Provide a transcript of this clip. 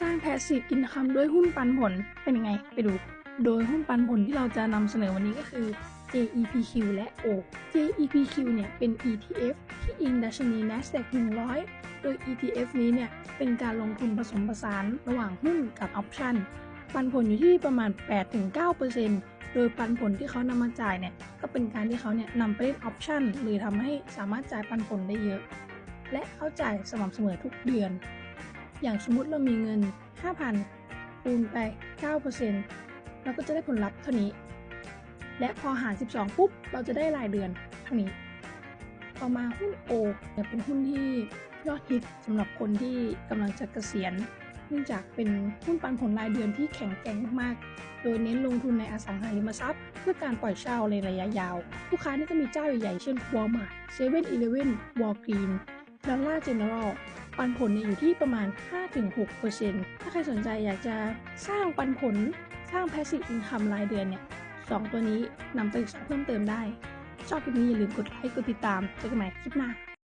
สร้าง Passive Income ด้วยหุ้นปันผลเป็นยังไงไปดู โดยหุ้นปันผลที่เราจะนำเสนอวันนี้ก็คือ JEPQ และ O JEPQ เนี่ยเป็น ETF ที่อิงดัชนี NASDAQ 100 โดย ETF นี้เนี่ยเป็นการลงทุนผสมผสานระหว่างหุ้นกับออปชั่นปันผลอยู่ที่ประมาณ 8-9%โดยปันผลที่เขานำมาจ่ายเนี่ยก็เป็นการที่เขาเนี่ยนำไปเล่นออปชั่นหรือทำให้สามารถจ่ายปันผลได้เยอะ และเขาจ่ายสม่ำเสมอทุกเดือน อย่างสมมุติเรามีเงิน 5,000 คูณไป 9%เราก็จะได้ผลลัพธ์เท่านี้ และพอหาร 12 ปุ๊บ เราจะได้รายเดือนเท่านี้ ต่อมาหุ้น O เนี่ยเป็นหุ้นที่ยอดฮิตสำหรับคนที่กำลังจะเกษียณ เนื่องจากเป็นหุ้นปันผลรายเดือนที่แข็งแกร่งมากๆ โดยเน้นลงทุนในอสังหาริมทรัพย์ เพื่อการปล่อยเช่าในระยะยาว ลูกค้านี่ก็มีเจ้าใหญ่ๆ เช่น Walmart 7-Eleven Walgreens Dollar General ปันผลเนี่ยอยู่ที่ประมาณ 5-6%ถ้าใครสนใจอยากจะสร้างปันผลสร้าง Passive Income รายเดือนเนี่ยสองตัวนี้นำไปศึกษาเพิ่มเติมได้ ชอบคลิปนี้อย่าลืมกดไลค์กดติดตามเจอกันใหม่คลิปหน้า